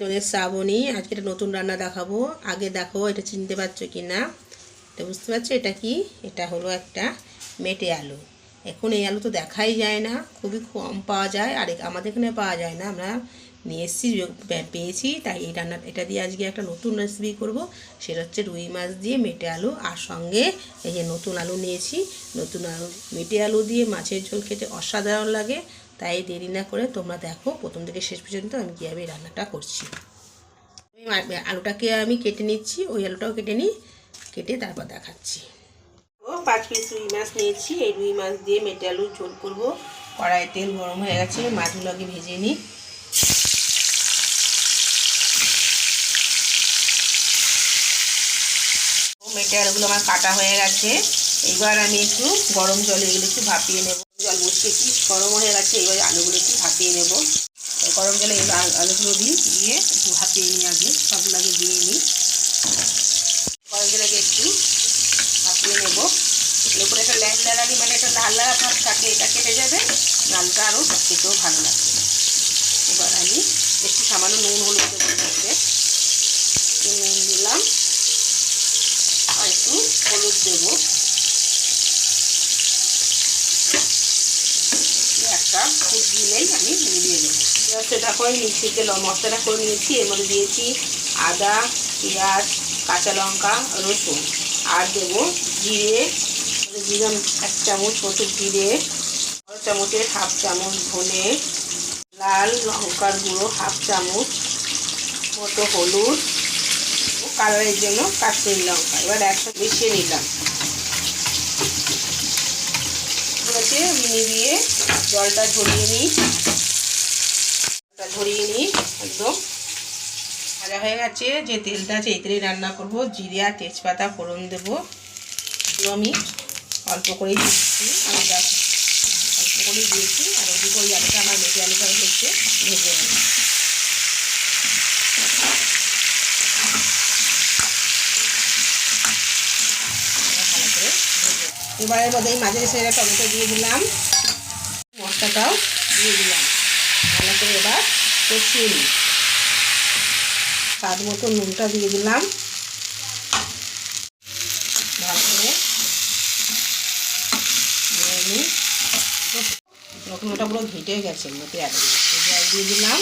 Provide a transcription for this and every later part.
তোদের শ্রাবণী, আজকে একটা নতুন রান্না দেখাবো। আগে দেখো এটা চিনতে পারছ কি না এটা বুঝতে পারছ? এটা কি? এটা হলো একটা মেটে আলু। এখন এই আলু তো দেখাই যায় না, খুবই কম পাওয়া যায়, আর আমাদের এখানে পাওয়া যায় না। আমরা নিয়ে এসেছি পেয়েছি, তাই এই রান্না, এটা দিয়ে আজকে একটা নতুন রেসিপি করব। সেটা হচ্ছে রুই মাছ দিয়ে মেটে আলু, আর সঙ্গে এই যে নতুন আলু নিয়েছি। নতুন আলু, মেটে আলু দিয়ে মাছের ঝোল খেতে অসাধারণ লাগে। তাই দেরি না করে তোমরা দেখো, প্রথম থেকে শেষ পর্যন্ত আমি কীভাবে রান্নাটা করছি। আমি আলুটাকে আমি কেটে নিচ্ছি, ওই আলুটাও কেটে নিই, কেটে তারপর দেখাচ্ছি। ও, পাঁচ পিস রুই মাছ নিয়েছি, এই রুই মাছ দিয়ে মেটে আলু ঝোল করব। কড়াই তেল গরম হয়ে গেছে, মাছগুলোকে ভেজে নিই। মেটে আলুগুলো আমার কাটা হয়ে গেছে। এবার আমি একটু গরম জলে এগুলো একটু ভাপিয়ে নেব। জল বসিয়েছি গরম হয়ে গেছে, এবার আলুগুলো একটু ভাপিয়ে নেব। গরম জলে আলু- আলুগুলো দিই দিয়ে একটু ভাপিয়ে নিই আগে, সবগুলো আগে দিয়ে নিই। গরম জলে একটু ভাপিয়ে নেব। এর উপরে একটা ল্যাংলা লাগি মানে একটা লাল লাল ভাব থাকে, এটা কেটে যাবে, লালটা আরও খেতেও ভালো লাগবে। এবার আমি একটু সামান্য নুন হলুদ দেবো নুন দিলাম, আর একটু হলুদ দেবো। একটা ফুট দিলেই আমি মিলিয়ে দেবো সেটা করে মিক্সিতে ল- মশলাটা করে নিয়েছি, এর মধ্যে দিয়েছি আদা, পেঁয়াজ, কাঁচা লঙ্কা, রসুন। আর দেবো জিরে দিলাম এক চামচ মতো জিরে বড় চামচের হাফ চামচ ধনে, লাল লঙ্কার গুঁড়ো হাফ চামচ মতো হলুদ। ও কালারের জন্য কাশ্মীরি লঙ্কা। এবার একসাথে মিশিয়ে নিলাম। এগুলোকে আমি নিভিয়ে জলটা ঝরিয়ে নিই। জলটা ঝরিয়ে নিই, একদম। ভাজা হয়ে গেছে, যে তেলটা আছে এই তেলে রান্না করব, জিরে তেজপাতা, ফোড়ন দেবো। আমি অল্প করেই দিচ্ছি, আমি অল্প করেই দিয়েছি, আর ওদিকে ওই আলুটা আমার মেটে আলুটা হচ্ছে ভেজে নিই ভালো করে ভেজে এবারের মধ্যে এই মাঝের টমেটো দিয়ে দিলাম। মশলাটাও দিয়ে দিলাম। ভালো করে এবার কষিয়ে নিই। স্বাদ মতো নুনটা দিয়ে দিলাম। ভালো করে যখন পুরো ঘেটে গেছে একদম জল দিয়ে দিলাম।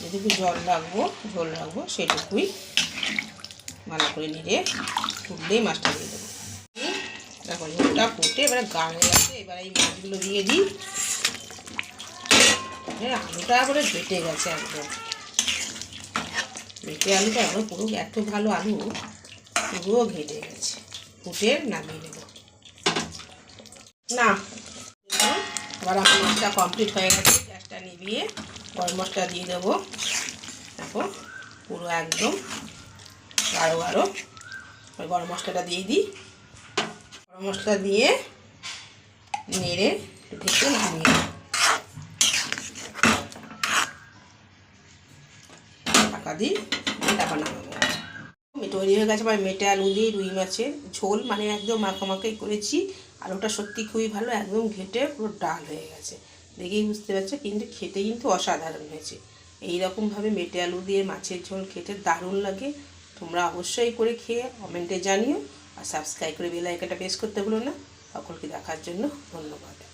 যেটুকু জল রাখব ঝোল রাখব সেটুকুই ভালো করে নিয়ে ফুটলেই মাছটা দিয়ে দেবো। দেখো ঝোলটা ফুটে এবারে হয়ে গেছে এবার এই মাছগুলো দিয়ে দিই। এবারে আলুটা করে ঘেটে গেছে একদম। মেটে আলুটা এখন পুরো এত ভালো আলু, পুরো ঘেটে গেছে। ফুটে নামিয়ে নেব। না আমার মাছটা কমপ্লিট হয়ে গেছে, গ্যাসটা নিভিয়ে গরম মশলা দিয়ে দেবো। দেখো, পুরো একদম গাঢ় গাঢ়। গরম মশলাটা দিয়ে দিই। মশলা দিয়ে নেড়ে ঢেকে নামিয়ে। টাকা দিই আমি তৈরি হয়ে গেছে আমার মেটে আলু দিয়ে রুই মাছের ঝোল। মানে একদম মাখামাখাই করেছি। আলুটা সত্যি খুবই ভালো, একদম ঘেটে পুরো ডাল হয়ে গেছে। দেখেই বুঝতে পারছ, কিন্তু খেতে কিন্তু অসাধারণ হয়েছে। এই রকমভাবে মেটে আলু দিয়ে মাছের ঝোল খেতে দারুণ লাগে। তোমরা অবশ্যই করে খেয়ে কমেন্টে জানিও। আর সাবস্ক্রাইব করে বেল আইকনটা প্রেস করতে ভুলো না। সকলকে দেখার জন্য ধন্যবাদ।